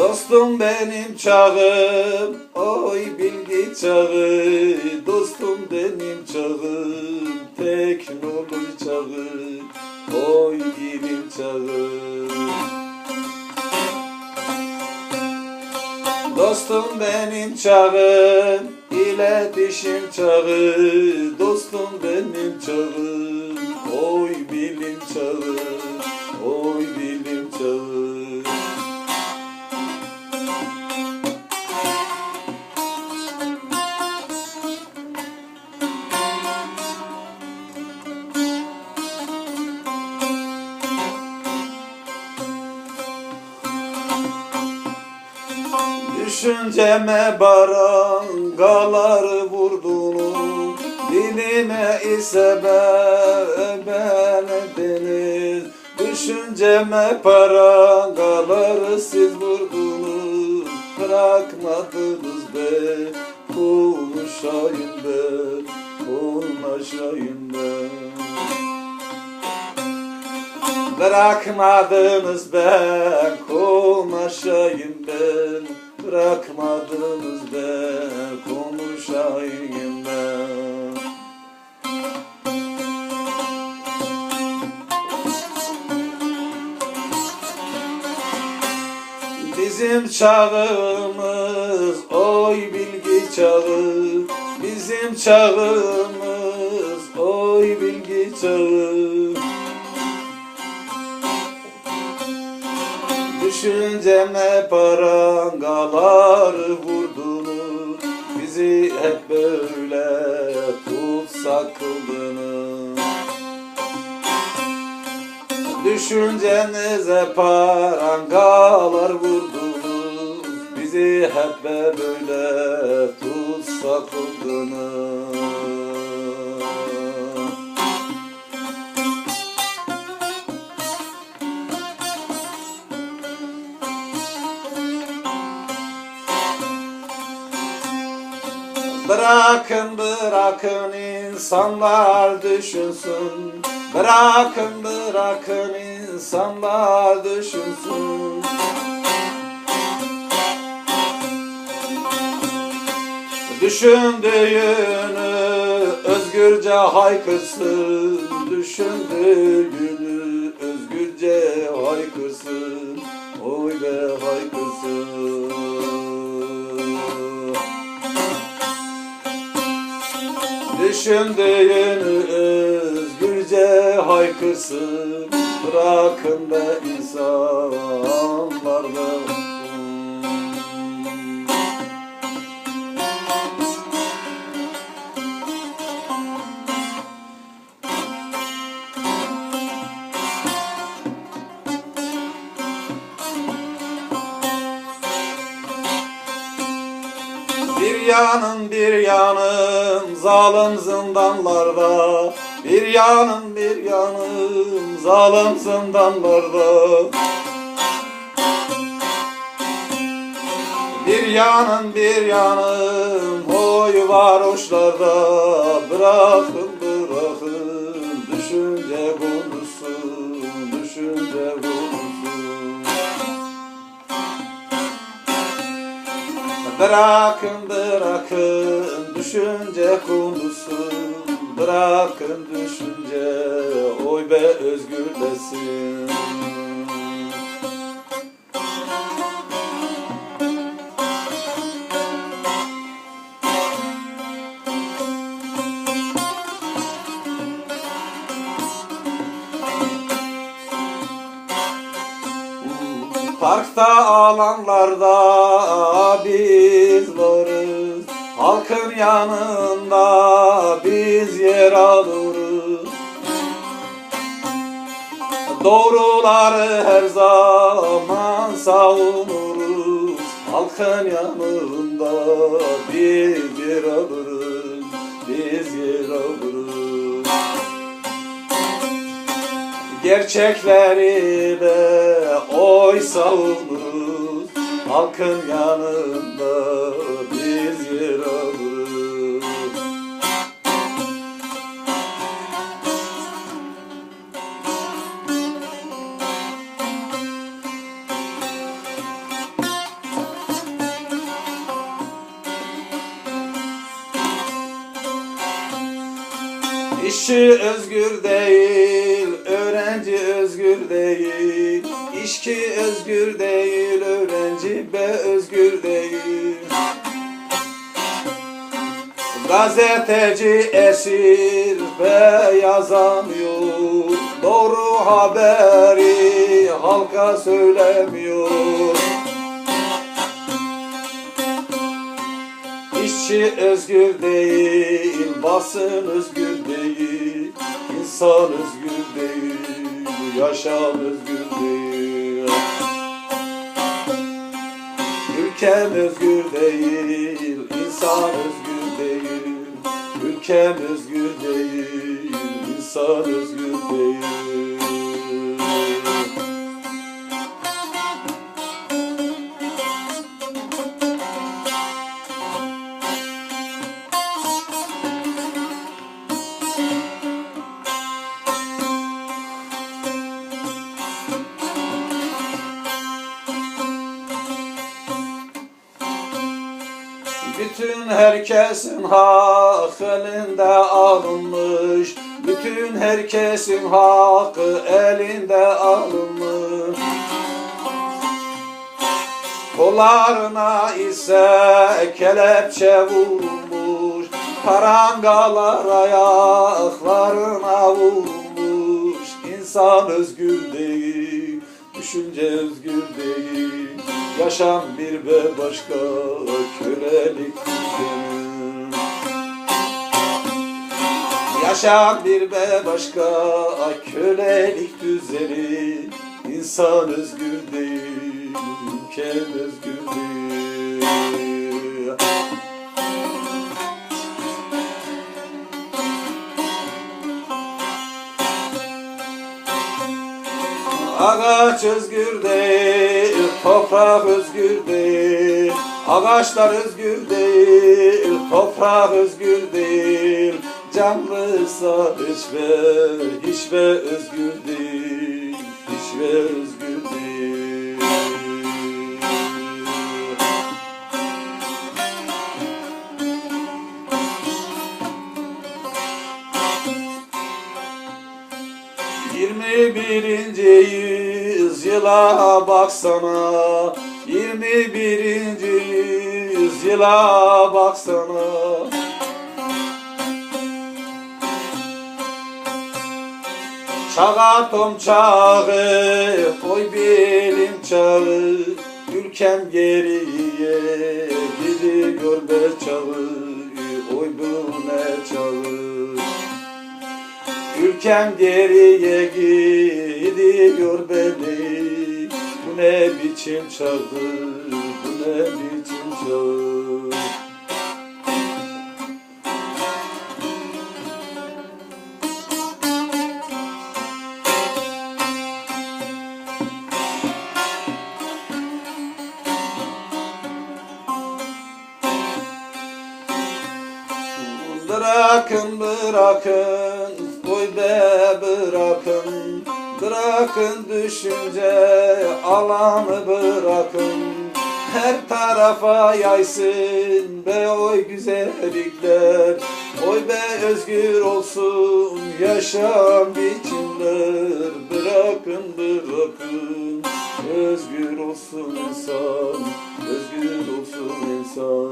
Dostum benim çağım, oy bilgi çağı. Dostum benim çağım, teknoloji çağı. Oy ilim çağı. Dostum benim çağım, iletişim çağı. Dostum benim çağım, oy bilim çağı. Oy Düşünceme barangaları vurdunuz Dilime ise belediniz Düşünceme parangaları siz vurdunuz. Bırakmadınız be Konuşayım ben Konuşayım ben Bırakmadınız ben konuşayım ben Bırakmadınız ben konuşayım ben. Bizim çağımız oy bilgi çağı. Bizim çağımız oy bilgi çağı Düşünceme parangalar vurdunuz. Bizi hep böyle tutsak kıldınız. Düşüncenize parangalar vurdunuz. Bizi hep böyle tutsak kıldınız insanlar düşünsün. Bırakın bırakın insanlar düşünsün. Düşündüğünü özgürce haykırsın. Düşündüğünü özgürce haykırsın. Oy be haykırsın Düşündüğünü özgürce haykırsın Bırakın da insanlar Bir yanın bir yanım zalim zindanlarda. Bir yanım bir yanım zalim zindanlarda. Bir yanım bir yanım oy varoşlarda. Bırakın Bırakın bırakın düşünce konusu Bırakın düşünce oy be özgürlesin Parkta alanlarda biz varız. Halkın yanında biz yer alırız. Doğruları her zaman savunuruz. Halkın yanında biz yer alırız. Biz yer alırız Gerçekleri de oy savunuruz Halkın yanında İşçi özgür değil, öğrenci özgür değil. İşçi özgür değil, öğrenci be özgür değil. Gazeteci esir ve yazamıyor Doğru haberi halka söylemiyor İşçi özgür değil, basın özgür değil İnsan özgür değil, yaşam özgür değil Ülkem özgür değil, insan özgür değil. Ülkem özgür değil, insan özgür değil. Herkesin hak elinde alınmış. Bütün herkesin hakkı elinde alınmış. Kollarına ise kelepçe vurmuş. Parangalar ayaklarına vurmuş. İnsan özgür değil, düşünce özgür değil Yaşam bir ve başka kölelik düzeni Yaşam bir ve başka kölelik düzeni İnsan özgür değil, ülkem özgür değil Ağaç özgür değil, toprak özgür değil. Ağaçlar özgür değil, toprak özgür değil. Canlıysa hiç ve, hiç ve özgür değil, hiç ve özgür 21. yüzyıla baksana 21. yüzyıla baksana Çağatom çağı, oy bilim çağı Ülkem geriye gidiyor be çağı Ülkem geriye gidiyor beni. Bu ne biçim çağdır, bu ne biçim çağdır Bırakın bırakın Oy be bırakın Bırakın düşünce alanı bırakın. Her tarafa yaysın be oy güzellikler. Oy be özgür olsun yaşam biçimler. Bırakın bırakın. Özgür olsun insan Özgür olsun insan